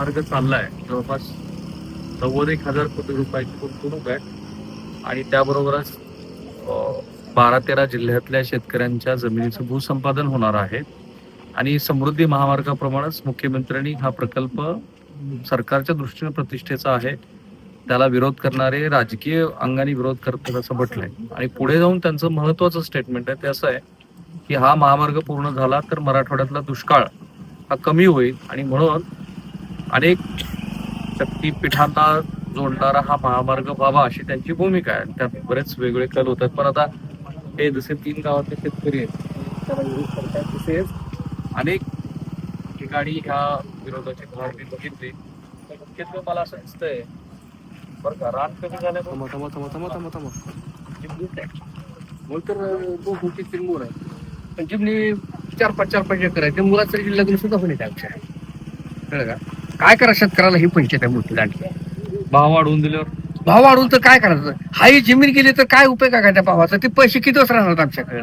मार्ग चाललाय. जवळपास नव्वद एक हजार कोटी रुपयाची गुंतवणूक आहे. आणि त्याबरोबरच बारा तेरा जिल्ह्यातल्या शेतकऱ्यांच्या जमिनीचं भूसंपादन होणार आहे. आणि समृद्धी महामार्गाप्रमाणेच मुख्यमंत्र्यांनी हा प्रकल्प सरकारच्या दृष्टीने प्रतिष्ठेचा आहे. त्याला विरोध करणारे राजकीय अंगाने विरोध करतात असं म्हटलंय. आणि पुढे जाऊन त्यांचं महत्वाचं स्टेटमेंट आहे ते असं आहे की हा महामार्ग पूर्ण झाला तर मराठवाड्यातला दुष्काळ हा कमी होईल. आणि म्हणून अनेक शक्तीपीठांना जोडणारा हा महामार्ग व्हावा अशी त्यांची भूमिका आहे. त्यात बरेच वेगळे कल होतात. पण आता हे जसे तीन गावातले शेतकरी आहेत तसेच अनेक ठिकाणी ह्या विरोधाची धार मी बघितली. तर मुख्यत्वे मला असं दिसतंय बरं का रान कमी झाल्यामुळे. बोल तर तो मोठी चिरमूर आहे. पण चिमणी चार पाच चार पाच एकर आहे. ते मुलाचं लग्न सुद्धा होणे त्यापेक्षा कळलं का? काय करा शेतकऱ्याला ही पंचायत आहे मोठी दांडी भाव वाढवून दिल्यावर? भाव वाढवून तर काय करायचं हा ही जमीन गेली तर काय उपयोग आहे का त्या भावाचा? ते पैसे किती दिवस राहणार आमच्याकडे?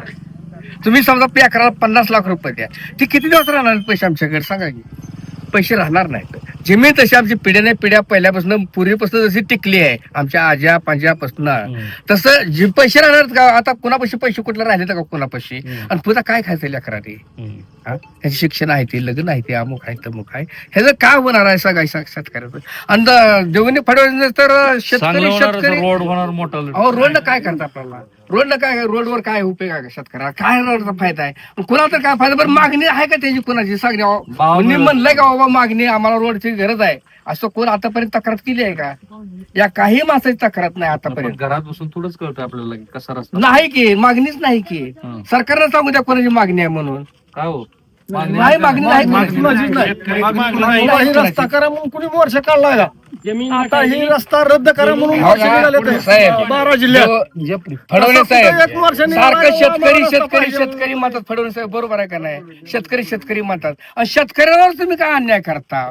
तुम्ही समजा पे अकरा पन्नास लाख रुपये द्या. ते किती दिवस राहणार पैसे आमच्याकडे? सांगा की. पैसे राहणार नाहीत. जमीन तशी आमची पिढ्याने पिढ्या पहिल्यापासून पूर्वीपासून जशी टिकली आहे आमच्या आज्या पंजापासून तसं जे पैसे राहणार का? आता कोणापाशी पैसे कुठले राहिले का कोणापाशी? आणि पुन्हा काय खायचं लेकराने? हा? त्याचे शिक्षण आहे ते लग्न आहे ते अमुक आहे तमुक आहे. ह्याचं काय होणार आहे सगळं शेतकऱ्याचं? आणि द- देवेंद्र फडणवीस तर शेतकरी शेतकरी रोड काय करता आपल्याला? रोडनं काय रोडवर काय उपयोग आहे का शेतकऱ्याला? काय रोडचा फायदा आहे? कुणाला तर काय फायदा? बरं मागणी आहे का त्याची कुणाची? सांगणे मिळत म्हणलंय का बाबा मागणी आम्हाला रोडची गरज आहे. असं कोण आतापर्यंत तक्रार केली आहे का? या काही माणसाची तक्रार नाही आतापर्यंत. घरात बसून थोडंच कळतं आपल्याला कसा रस्ता. नाही की मागणीच नाही की. हं. सरकारनं सांगू द्या कोणाची मागणी आहे म्हणून. काय हो? नाही मागणी नाही. मागणी. नाही. बाबा ही रस्ता करा म्हणून कुणी मोर्च काढलाय का? आता ही रस्ता रद्द करा म्हणून मोर्चे निघाले ते. साहेब. बारा जिल्ह्यात. फडणवीस एक सारखं शेतकरी शेतकरी पाहिजे. शेतकरी म्हणतात. फडणवीस साहेब बरोबर आहे का नाही? शेतकरी शेतकरी म्हणतात. आणि शेतकऱ्यावर तुम्ही काय अन्याय करता?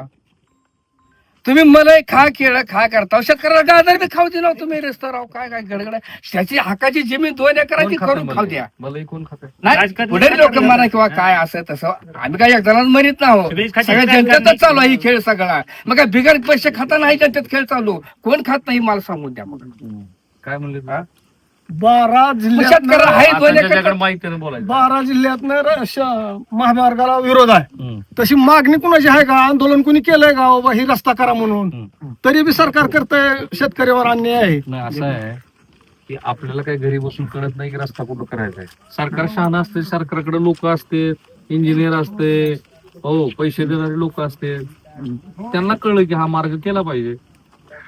तुम्ही मला खा केळं खा करता. शेतकऱ्याला गाजर बी खाऊ दे ना तुम्ही रस्ता राव काय काय गडगड. त्याची हक्काची जमीन दोन एकराची करून खाऊ? द्या. मलाही कोण खात नाही पुढे लोक म्हणा किंवा काय असं तसं. आम्ही काय एकजणाच मरीत ना हो सगळ्या जनतेतच चालू आहे ही खेळ सगळा. मग काय बिगर पैसे खाता नाही जनतेत खेळ चालू. कोण खात नाही मला सांगून द्या मग. काय म्हणले? बारा जिल्ह्यात आहे माहिती नाही बोलायचं. बारा जिल्ह्यात महामार्गाला विरोध आहे. हम्म. तशी मागणी कुणाची आहे का? आंदोलन कुणी केलंय का? बाबा ही रस्ता करा म्हणून. तरी बी सरकार करतंय शेतकऱ्यावर अन्याय आहे. नाही असं आहे. की आपल्याला काही घरी बसून कळत नाही की रस्ता कुठं करायचा आहे. सरकार शहाणा असते सरकारकडे लोक असते इंजिनियर असते हो पैसे देणारे लोक असते. त्यांना कळलं की हा मार्ग केला पाहिजे.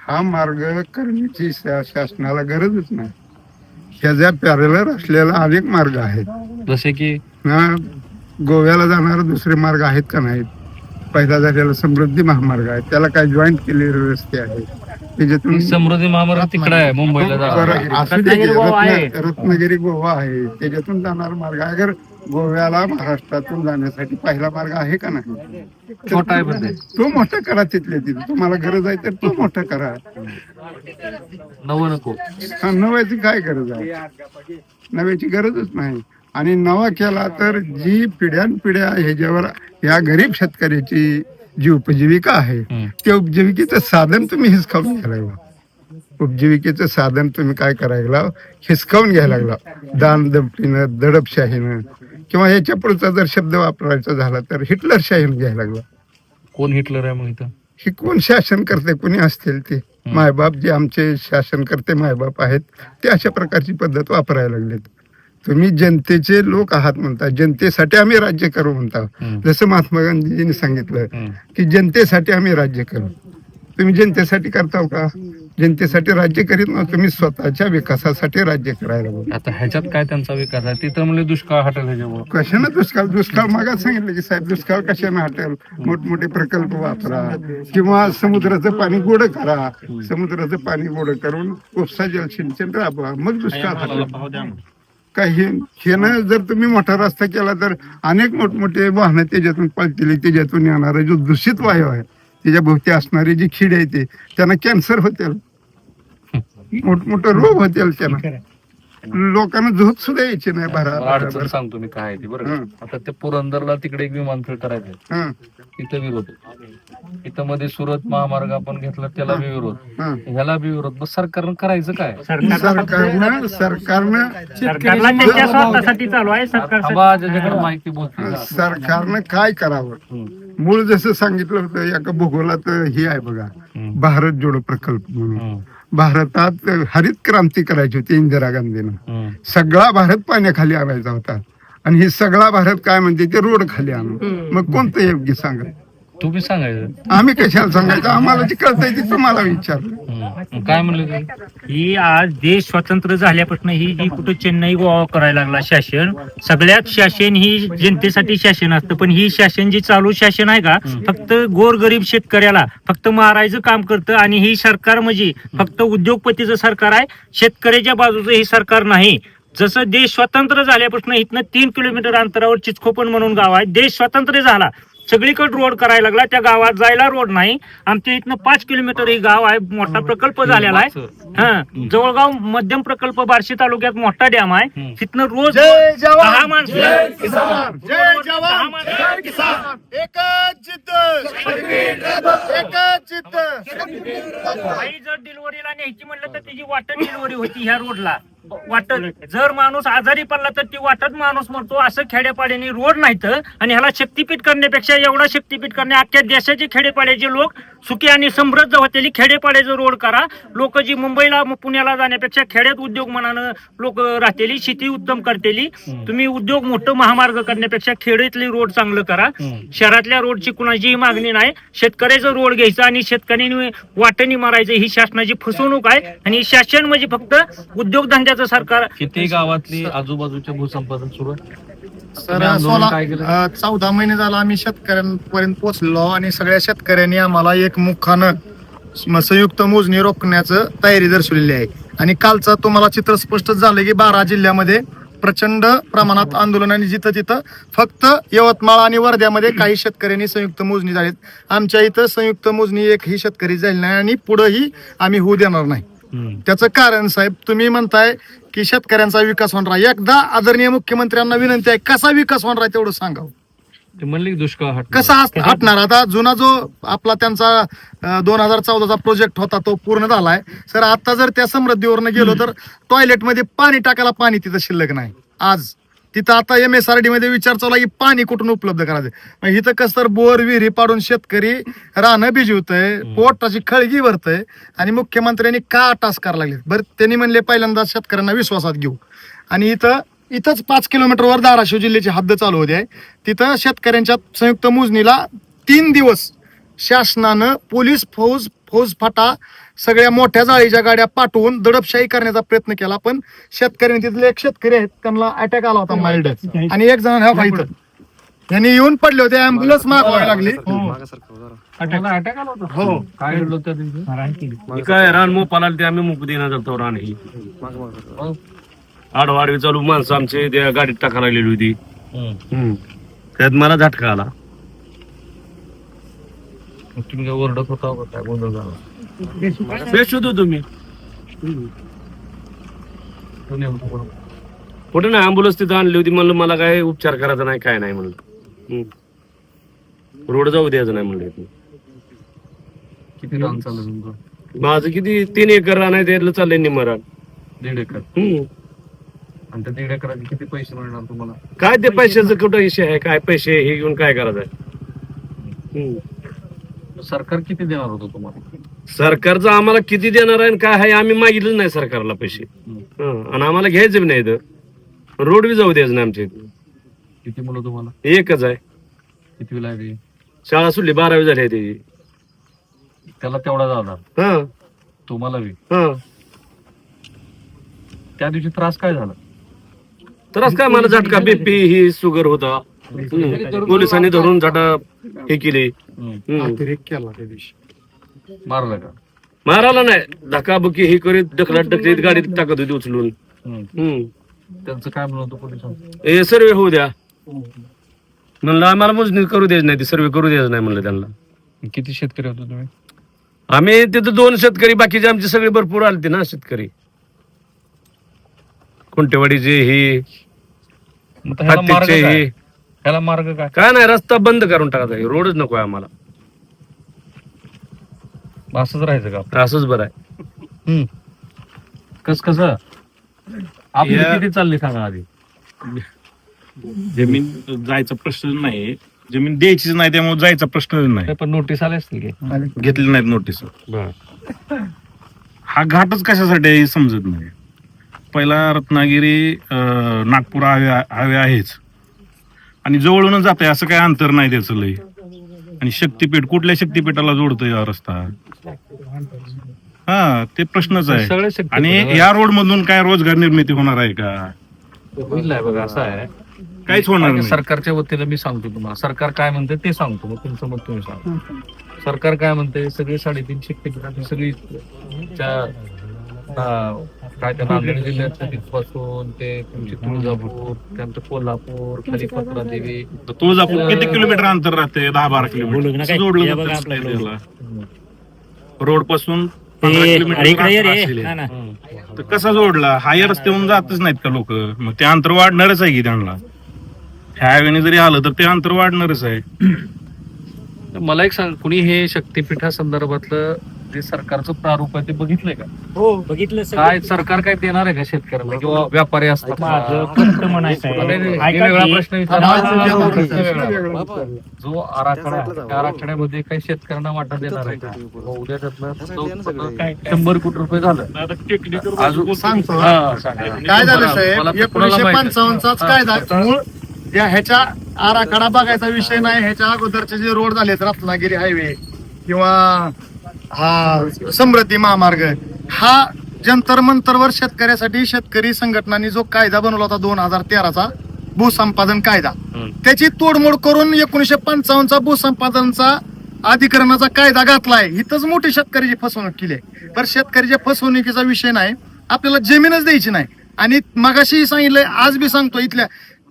हा मार्ग करण्याची शा- शासनाला गरजच नाही. ह्याच्या पॅरलर असलेला अनेक मार्ग आहेत जसे की? गोव्याला जाणारे दुसरे मार्ग आहेत का नाहीत? पहिला झालेला समृद्धी महामार्ग आहे. त्याला काय जॉईंट केलेले रस्ते आहेत? त्याच्यातून समृद्धी महामार्ग तिकडे आहे मुंबईला बरं, जा. असू दे की, रत्न- रत्नागिरी गोवा आहे. त्याच्यातून जाणारा मार्ग आहे. अगर गोव्याला महाराष्ट्रातून जाण्यासाठी पहिला मार्ग आहे का नाही? छोटा आहे पण ते. तो मोठा करा तिथल्या तिथे. तुम्हाला गरज आहे तर तो मोठा करा. नवं नको. हा नव्याची काय गरज आहे? नव्याची गरजच नाही. आणि नवा केला तर जी पिढ्यानपिढ्या ह्याच्यावर या गरीब शेतकऱ्याची जी उपजीविका आहे हम्म. त्या उपजीविकेचं साधन तुम्ही हिसकावून घ्यायला लागला. उपजीविकेचं साधन तुम्ही काय करायला हिसकावून घ्यायला लागला. दान दपटीनं दडपशाहीनं किंवा याच्या पुढचा जर शब्द वापरायचा झाला तर हिटलरशाहीनं घ्यायला लागला. कोण हिटलर आहे मग इथं? हे कोण शासन करते कोणी असतील ते? मायबाप जे आमचे शासन करते मायबाप आहेत ते अशा प्रकारची पद्धत वापरायला लागलेत. तुम्ही जनतेचे लोक आहात म्हणता जनतेसाठी आम्ही राज्य करू म्हणता. जसं महात्मा गांधीजींनी सांगितलं. की जनतेसाठी आम्ही राज्य करू. तुम्ही जनतेसाठी करताव का? जनतेसाठी राज्य करीत ना तुम्ही स्वतःच्या विकासासाठी राज्य करायला आता ह्याच्यात काय त्यांचा विकास आहे? तिथं म्हणजे दुष्काळ हटेल ह्याच्यामुळे कशानं दुष्काळ? दुष्काळ मागात सांगितलं की साहेब दुष्काळ कशानं हटेल? मोठमोठे प्रकल्प वापरा. किंवा समुद्राचं पाणी गोड करा. समुद्राचं पाणी गोड करून उपसा जलसिंचन राबवा. मग दुष्काळ हटेल. काही हेनं जर तुम्ही मोठा रस्ता केला तर अनेक मोठमोठे वाहनं त्याच्यातून पळतील त्याच्यातून येणारा जो दूषित वायू आहे त्याच्या भोवती असणारी जी खिड आहे ते त्यांना कॅन्सर होतील. मोठमोठे रोग होतील त्यांना. लोकांना झोप सुद्धा यायची नाही अडचण सांगतो मी काय आहे ती बरं? हं. आता ते पुरंदरला तिकडे एक विमानतळ करायचंय हं, तिथं विरोध इथं मध्ये सुरत महामार्ग आपण घेतला त्याला बी विरोध. ह्याला बी विरोध. मग सरकारनं करायचं काय? सरकारनं सरकारनं ज्याच्याकडे माहिती बोलते सरकारनं काय करावं. मूळ जसं सांगितलं होतं एका भूगोलात हे आहे बघा. भारत जोडो प्रकल्प म्हणून. भारतात हरित क्रांती करायची होती इंदिरा गांधीनं. सगळा भारत पाण्याखाली आणायचा होता. आणि हे सगळा भारत काय म्हणते ते रोड खाली आणून मग कोणतं योग्य सांगा? तुम्ही सांगायचं. आम्ही कशाला सांगायचं? आम्हाला जे कळतंय ते तुम्हाला विचार. हं. काय म्हणले तुम्ही ही आज देश स्वतंत्र झाल्यापासून ही जी कुठं चेन्नई गोवा करायला लागला शासन. सगळ्यात शासन ही जनतेसाठी शासन असतं. पण ही शासन जी चालू शासन आहे का फक्त गोरगरीब शेतकऱ्याला फक्त मारायचं काम करतं आणि ही सरकार म्हणजे फक्त उद्योगपतीचं सरकार आहे. शेतकऱ्याच्या बाजूचं हे सरकार नाही. जसं देश स्वतंत्र झाल्यापासून इथनं तीन किलोमीटर अंतरावर चिचखोपण म्हणून गाव आहे. देश स्वतंत्र झाला. सगळीकडे रोड करायला लागला. त्या गावात जायला रोड नाही. आमच्या इथनं पाच किलोमीटर ही गाव आहे. मोठा प्रकल्प झालेला आहे. हा. जवळगाव मध्यम प्रकल्प बार्शी तालुक्यात मोठा डॅम आहे. तिथनं रोज जय जवान. दहा माणसं जय किसान. जय दहा जवान. माणसं- जय किसान. एकच जिद्द. एकच जिद्द. आई जर डिलिव्हरीला न्यायची म्हणलं तर तिची वाटत डिलिव्हरी होती ह्या रोडला वाटत. जर माणूस आजारी पडला तर ती वाटत माणूस म्हणतो असं खेड्यापाड्याने रोड नाहीत आणि ह्याला शक्तीपीठ करण्यापेक्षा एवढा शक्तीपीठ करणे अख्ख्या देशाचे खेडेपाड्याचे लोक सुखी आणि समृद्ध होतेली. खेडेपाड्याचं रोड करा. लोक जी मुंबईला पुण्याला जाण्यापेक्षा खेड्यात उद्योग मनानं लोक राहतेली शेती उत्तम करतेली. तुम्ही उद्योग मोठं महामार्ग करण्यापेक्षा खेड्यातली रोड चांगलं करा. शहरातल्या रोडची कुणाचीही मागणी नाही. शेतकऱ्याचं रोड घ्यायचं आणि शेतकऱ्यांनी वाटणी मारायचं. ही शासनाची फसवणूक आहे. आणि शासन म्हणजे फक्त उद्योगधंद्याचं सरकार किती गावातली आजूबाजूच्या भूसंपादन सुरू आहे? सर सोळा? अ, चौदा महिने झाला आम्ही शेतकऱ्यांपर्यंत पोहोचलो आणि सगळ्या शेतकऱ्यांनी आम्हाला एक मुखानं संयुक्त मोजणी रोखण्याचं तयारी दर्शवलेली आहे. आणि कालचं तुम्हाला चित्र स्पष्ट झालं की बारा जिल्ह्यामध्ये प्रचंड प्रमाणात आंदोलन आणि जिथं तिथं फक्त यवतमाळ आणि वर्ध्यामध्ये काही शेतकऱ्यांनी संयुक्त मोजणी झालीत. आमच्या इथं संयुक्त मोजणी एक ही शेतकरी झाली नाही आणि पुढंही आम्ही होऊ देणार नाही. त्याचं कारण साहेब तुम्ही म्हणताय की शेतकऱ्यांचा विकास होणार आहे. एकदा आदरणीय मुख्यमंत्र्यांना विनंती आहे कसा विकास होणार आहे तेवढं सांगा ते म्हणले की दुष्काळ हटणार. कसा हस- हटणार? आता जुना जो आपला त्यांचा दोन हजार चौदाचा प्रोजेक्ट होता तो पूर्ण झालाय. सर आता जर त्या समृद्धीवरनं गेलो तर टॉयलेटमध्ये पाणी टाकायला पाणी तिथं शिल्लक नाही. आज. तिथं आता एम एस आर डी मध्ये विचार चालू आहे की पाणी कुठून उपलब्ध करायचं? मग इथं कसं तर बोर विहिरी पाडून शेतकरी रानं भिजवतंय पोटाची खळगी भरतंय आणि मुख्यमंत्र्यांनी का टास करायला लागले? बरं त्यांनी म्हणले पहिल्यांदा शेतकऱ्यांना विश्वासात घेऊ. आणि इथं इथंच पाच किलोमीटरवर धाराशिव जिल्ह्याची हद्द चालू होते. आहे तिथं शेतकऱ्यांच्या संयुक्त मोजणीला तीन दिवस शासनानं पोलीस फौज फौज फाटा सगळ्या मोठ्या जाळीच्या गाड्या पाठवून दडपशाही करण्याचा प्रयत्न केला पण शेतकऱ्यांनी तिथले एक शेतकरी आहेत त्यांना अटॅक आला होता माइल्ड आणि एक जण ह्या इथं यांनी येऊन पडले होते अँब्युलन्स मागवायला लागली. आला होता? हो. काय घडलं हे काय रान मोपाला ते आम्ही मुक देणार जातो रान ही. मग? आडवाडवी चालू माणसं आमचे त्या गाडीत टाका लागलेली होती. हं. त्यात मला झटका आला. तुम्ही ओरडत होता गोंधळ झाला बेश होतो तुम्ही. कुठे नाही अँब्युलन्स तिथं आणली होती म्हणलं मला काय उपचार करायचा नाही काय नाही म्हणलं. रोड जाऊ द्यायचं नाही म्हणलं. किती रान चाललं तुमचं माझं किती तीन एकर रान आहे त्यातलं चाललंय निम्म रान दीड एकर. आणि त्या दीड एकराचे किती पैसे मिळणार तुम्हाला काय ते पैशाचं कुठं विषय आहे काय पैसे हे घेऊन काय करायचं आहे. सरकार किती देणार होतं तुम्हाला सरकारचं आम्हाला किती देणार आहे आणि काय आहे आम्ही मागितलं नाही सरकारला पैसे. हं. आणि आम्हाला घ्यायचं बी नाही तर रोड बी जाऊ द्यायचं नाही आमच्या इथं. किती मुलं तुम्हाला? एकच आहे. किती वेळा आहे शाळा सुटली बारावी झाली आहे त्याची. त्याला तेवढा जाणार हा. तुम्हाला बी? हा. त्या दिवशी त्रास काय झाला? तरच काय मला झटका बीपी ही शुगर होता. पोलिसांनी धरून झटा हे केली. अतिरेक केला त्या दिवशी. मारलं का? मारायला नाही. धकाबुकी हे करीत ढकलत ढकलीत गाडीत टाकत होती उचलून. हम्म. त्यांचं काय म्हणत पोलिसांचं? हे सर्वे होऊ द्या. म्हणलं आम्हाला मोजणी करू द्यायचं नाही ती सर्वे करू द्यायचं नाही म्हणलं त्यांना. किती शेतकरी होते तुम्ही? आम्ही तिथं दोन शेतकरी बाकीचे आमचे सगळे भरपूर आलते ना शेतकरी. कुंटेवाडीचे हे मग ह्याला मार्ग हत्तीचे काय? हे. ह्याला मार्ग काय? काय नाही रस्ता बंद करून टाकायचा. रोडच नको आम्हाला. असंच राहायचं का असंच बरं आहे. कस कस? आपली या- किती चालली सांगा आधी. जमीन जायचा प्रश्न नाही. जमीन द्यायचीच नाही त्यामुळे जायचा प्रश्नच नाही. पण नोटीस आले असतील की? घेतली नाहीत नोटीस बरं. हा घाटच कशासाठी आहे हे समजत नाही. पहिला रत्नागिरी अं, नागपूर हायवे हायवे आहेच. आणि जवळूनच जाते असं काय अंतर नाही त्याचं लय आणि शक्तीपीठ कुठल्या शक्तीपीठाला जोडतो या रस्ता? हा ते प्रश्नच आहे. आणि या रोड मधून काय रोजगार निर्मिती होणार आहे का? होईल बघा असं आहे. काहीच होणार नाही. सरकारच्या वतीनं मी सांगतो तुम्हाला. सरकार काय म्हणते ते सांगतो मग तुमचं मत तुम्ही सांगा. सरकार काय म्हणते सगळे साडेतीन शक्तीपीठाची सगळी काय त्या नांदेड जिल्ह्यातल्या तिथपासून ते तुमची तुळजापूर त्यानंतर कोल्हापूर खाली पत्रा देवी तर तुळजापूर किती किलोमीटर अंतर राहते दहा बारा किलोमीटर. जोडलं जातं? रोडपासून पंधरा किलोमीटर अंतर असेल. तर कसा जोडला? हाय रस्त्यावरून जातच नाहीत का लोक? मग ते अंतर वाढणारच आहे की त्यांना? हायवेने जरी आलं तर ते अंतर वाढणारच आहे. मला एक सांग कुणी हे शक्तीपीठा संदर्भातलं जे सरकारचं प्रारूप आहे ते बघितलंय का? हो बघितलं सगळं. काय सरकार काय देणार आहे का शेतकऱ्यांना? किंवा व्यापारी असतात माझं फक्त म्हणायचं नाही, नाही, आहे. मी ऐका वेगळा की, प्रश्न विचारला. समाज- प्रश्न वेगळा. जो आराखडा आहे, त्या आराखड्यामध्ये काही शेतकऱ्यांना वाटा देणार आहे का? मग उद्या त्यातनं फक्त काय शंभर कोटी रुपये झालं. अजून सांगतो हा, सांगा. काय झालं मला- साहेब? माहिती- पंचावन्नचाच हा. कायदा मूळ या ह्याच्या आराखडा बघायचा विषय नाही. ह्याच्या अगोदरचे जे रोड झालेत रत्नागिरी हायवे किंवा हा समृद्धी महामार्ग. हा जंतर मंतरवर शेतकऱ्यासाठी शेतकरी संघटनांनी जो कायदा बनवला होता दोन हजार तेराचा भूसंपादन कायदा. त्याची तोडमोड करून एकोणीशे पंचावन्नचा भूसंपादनचा अधिकरणाचा कायदा घातलाय. हिथंच मोठी शेतकऱ्याची फसवणूक केली आहे. तर शेतकऱ्याच्या फसवणुकीचा विषय नाही. आपल्याला जमीनच द्यायची नाही. आणि मगाशी सांगितलंय आज बी सांगतो इथल्या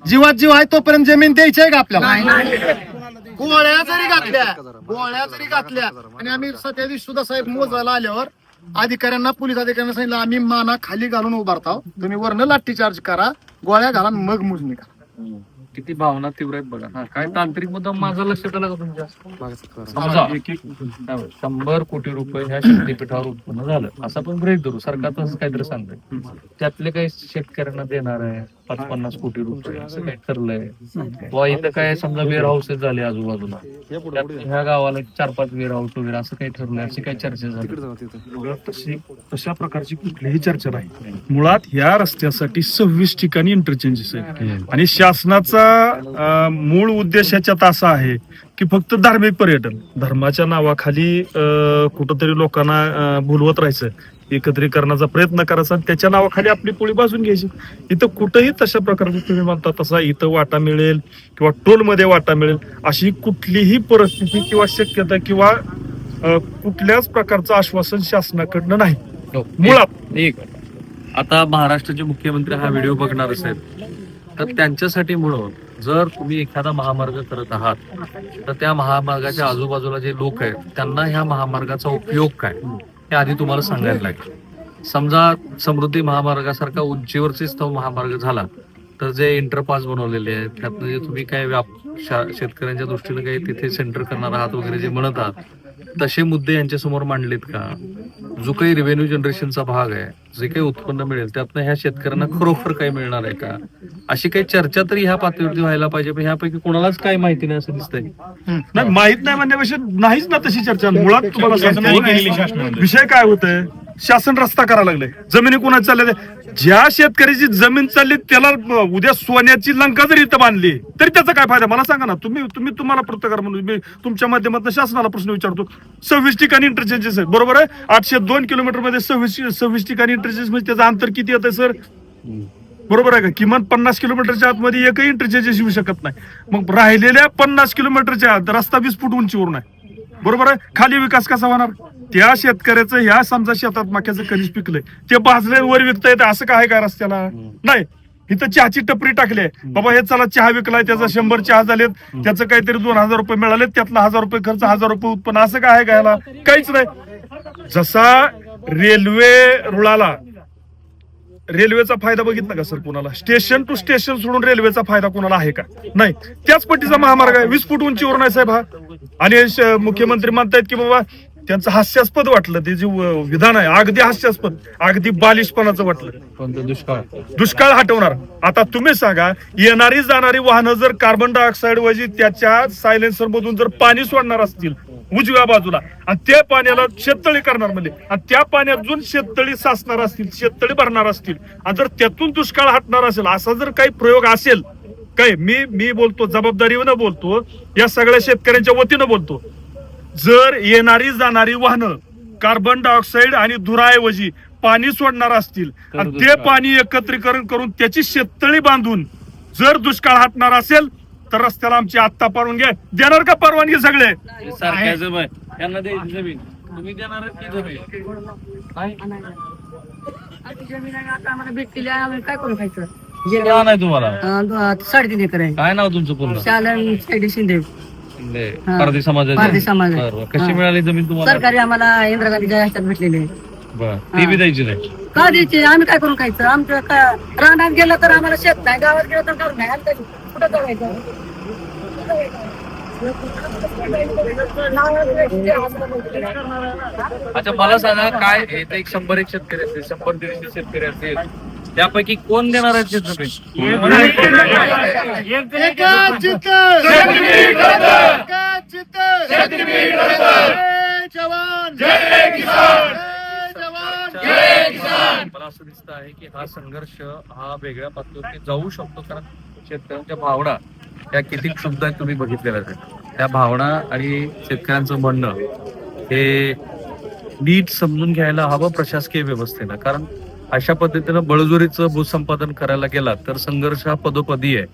जीवात जीव आहे तोपर्यंत जमीन द्यायची आहे का आपल्याला? गोळ्या जरी घातल्या गोळ्या जरी घातल्या. आणि आम्ही सध्या दिवशी सुद्धा साहेब मोजायला आल्यावर अधिकाऱ्यांना पोलीस अधिकाऱ्यांना सांगितलं आम्ही माना खाली घालून उभारताव. तुम्ही वरनं लाठी चार्ज करा गोळ्या घाला मग मोजणी करा. किती भावना तीव्र आहेत बघा. हा, काय तांत्रिक मुद्दा? माझा लक्षात आला का तुमच्या? समजा काय बरं, शंभर कोटी रुपये ह्या शक्तीपीठावर उत्पन्न झालं. असं पण गृहित धरू. सरकार तसं काहीतरी सांगतंय. त्यातले काही शेतकऱ्यांना देणार आहे. पाच पन्नास कोटी रुपये. असं काही ठरलंय. वा इथं काय समजा वेअर हाऊसेस झाले आजूबाजूला. त्यात ह्या गावाला चार पाच वेअर हाऊस वगैरे असं काही ठरलंय. अशी काही चर्चा झाली. तशी तशा प्रकारची कुठलीही चर्चा नाही. मुळात या रस्त्यासाठी सव्वीस ठिकाणी इंटरचेंजेस आहेत. आणि शासनाचा अं, मूळ उद्देश ह्याच्यात असा आहे की फक्त धार्मिक पर्यटन. धर्माच्या नावाखाली कुठंतरी लोकांना भुलवत राहायचं. एकत्रीकरणाचा प्रयत्न करायचा आणि त्याच्या नावाखाली आपली पोळी बाजून घ्यायची. इथं कुठंही तशा प्रकारचं तुम्ही म्हणता तसा इथं वाटा मिळेल किंवा टोलमध्ये वाटा मिळेल अशी कुठलीही परिस्थिती किंवा शक्यता किंवा कुठल्याच प्रकारचं आश्वासन शासनाकडनं नाही. मुळात. एक आता महाराष्ट्राचे मुख्यमंत्री हा व्हिडिओ बघणार असेल तर त्यांच्यासाठी म्हणून जर तुम्ही एखादा महामार्ग करत आहात तर त्या महामार्गाच्या आजूबाजूला जे लोक आहेत त्यांना ह्या महामार्गाचा उपयोग काय? हे आधी तुम्हाला सांगायला लागेल. समजा समृद्धी महामार्गासारखा उंचीवरचीच तो महामार्ग झाला तर जे इंटरपास बनवलेले आहेत त्यातनं जे तुम्ही काय व्याप शेतकऱ्यांच्या दृष्टीने काही तिथे सेंटर करणार आहात वगैरे जे म्हणत आहात तसे मुद्दे यांच्या समोर मांडलेत का? जो काही रेव्हेन्यू जनरेशनचा भाग आहे जे काही उत्पन्न मिळेल त्यातनं ह्या शेतकऱ्यांना खरोखर काही मिळणार आहे का? अशी काही चर्चा तरी ह्या पातळीवरती व्हायला पाहिजे पण ह्यापैकी कोणालाच काही माहिती नाही असं दिसतंय. नाही माहीत नाही म्हणण्यापेक्षा नाहीच ना तशी चर्चा. मुळात तुम्हाला विषय काय होतंय? शासन रस्ता करायला लागले. जमिनी कुणाच चालल्या ज्या शेतकऱ्याची जमीन चालली त्याला उद्या सोन्याची लंका जरी इथं बांधली तरी त्याचा काय फायदा? मला सांगा ना तुम्ही तुम्ही तुम्हाला पत्रकार म्हणून. मी तुमच्या माध्यमातून शासनाला प्रश्न विचारतो. सव्वीस ठिकाणी इंटरचेंजेस आहेत. बरोबर आहे? आठशे दोन किलोमीटरमध्ये सव्वीस सव्वीस ठिकाणी इंटरचेंज म्हणजे त्याचं अंतर किती येतं सर? बरोबर आहे का? किमान पन्नास किलोमीटरच्या आतमध्ये एकही इंटरचेंजेस येऊ शकत नाही. मग राहिलेल्या पन्नास किलोमीटरच्या आत रस्ता वीस फूट उंचीवरून आहे. बरोबर आहे? खाली विकास कसा होणार? त्या शेतकऱ्याचं ह्या समजा शेतात मक्याचं कधीच पिकलंय ते भाजले वर विकता येतं असं काय काय रस्त्याला? नाही. इथं चहाची टपरी टाकली आहे. बाबा हे चला चहा विकलाय त्याचा शंभर चहा झालेत त्याचं काहीतरी दोन हजार रुपये मिळाले त्यातला हजार रुपये खर्च हजार रुपये उत्पन्न असं काय ह्याला? काहीच नाही. जसा रेल्वे रुळाला रेल्वेचा फायदा बघितला का सर कोणाला? स्टेशन टू स्टेशन सोडून रेल्वेचा फायदा कोणाला आहे का? नाही. त्याच पट्टीचा महामार्ग आहे. वीस फूट उंचीवर नाही साहेब हा. आणि मुख्यमंत्री म्हणतायत की बाबा त्यांचं हास्यास्पद वाटलं. ते जे विधान आहे अगदी हास्यास्पद अगदी बालिशपणाचं वाटलं. कोणतं? दुष्काळ. दुष्काळ हटवणार. आता तुम्ही सांगा येणारी जाणारी वाहनं जर कार्बन डायऑक्साईड वजी त्याच्या सायलेन्सर मधून जर पाणी सोडणार असतील उजव्या बाजूला आणि त्या पाण्याला शेततळी करणार म्हणजे आणि त्या पाण्यातून शेततळी साचणार असतील शेततळी भरणार असतील आणि जर त्यातून दुष्काळ हटणार असेल असा जर काही प्रयोग असेल काय मी मी बोलतो जबाबदारीनं बोलतो या सगळ्या शेतकऱ्यांच्या वतीनं बोलतो जर येणारी जाणारी वाहनं कार्बन डायऑक्साईड आणि धुराऐवजी पाणी सोडणार असतील आणि ते पाणी एकत्रीकरण करून त्याची शेततळी बांधून जर दुष्काळ हटणार असेल तर रस्त्याला आमची आत्ता परवानगी. देणार का परवानगी सगळे? सारख्याचं बाय यांना द्यायची जमीन. तुम्ही देणार की जमीन? काय आम्हाला करून खायचं तुम्हाला? साडेतीन एकर आहे. काय नाव तुमचं पूर्ण? शालन साईडी शिंदे. हा. पारधी समाजाचे पारधी समाज आहे. बरं, बरं. कशी हा. मिळाली जमीन तुम्हाला सरकारी आम्हाला इंदिरा गांधीच्या ह्याच्यात भेटलेली आहे. बरं ती बी द्यायची नाही का द्यायची आम्ही काय करून खायचं आमचं का रानात गेलं तर आम्हाला शेत नाही गावात गेलं तर करून नाही कुठं जायचं अच्छा मला सांगा काय इथे एक शंभर एक शेतकरी असतील शंभर दीडशे शेतकरी असतील त्यापैकी कोण देणार आहेत मला असं दिसतं आहे की हा संघर्ष हा वेगळ्या पातळीवरती जाऊ शकतो कारण शेतकऱ्यांच्या भावना त्या किती शब्द आहेत तुम्ही बघितलेल्या आहेत. त्या भावना आणि शेतकऱ्यांचं म्हणणं हे नीट समजून घ्यायला हवं प्रशासकीय व्यवस्थेनं. कारण अशा पद्धतीनं बळजोरीचं भूसंपादन करायला गेला तर संघर्ष हा पदोपदी आहे.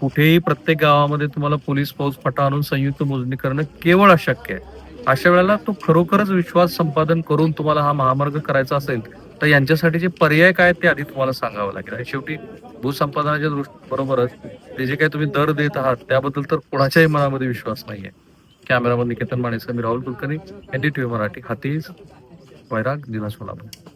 कुठेही प्रत्येक गावामध्ये तुम्हाला पोलीस फौज फटा आणून संयुक्त मोजणी करणं केवळ अशक्य आहे. अशा वेळेला तो खरोखरच विश्वास संपादन करून तुम्हाला हा महामार्ग करायचा असेल तर यांच्यासाठी जे पर्याय काय ते आधी तुम्हाला सांगावं लागेल. आणि शेवटी भूसंपादनाच्या दृष्टी बरोबरच ते जे काही तुम्ही दर देत आहात त्याबद्दल तर कोणाच्याही मनामध्ये विश्वास नाहीये कॅमेरामन निकेतन माणेसकर मी राहुल कुलकर्णी एनडीटीव्ही मराठी हातीज वैराग जिल्हा सोलापूर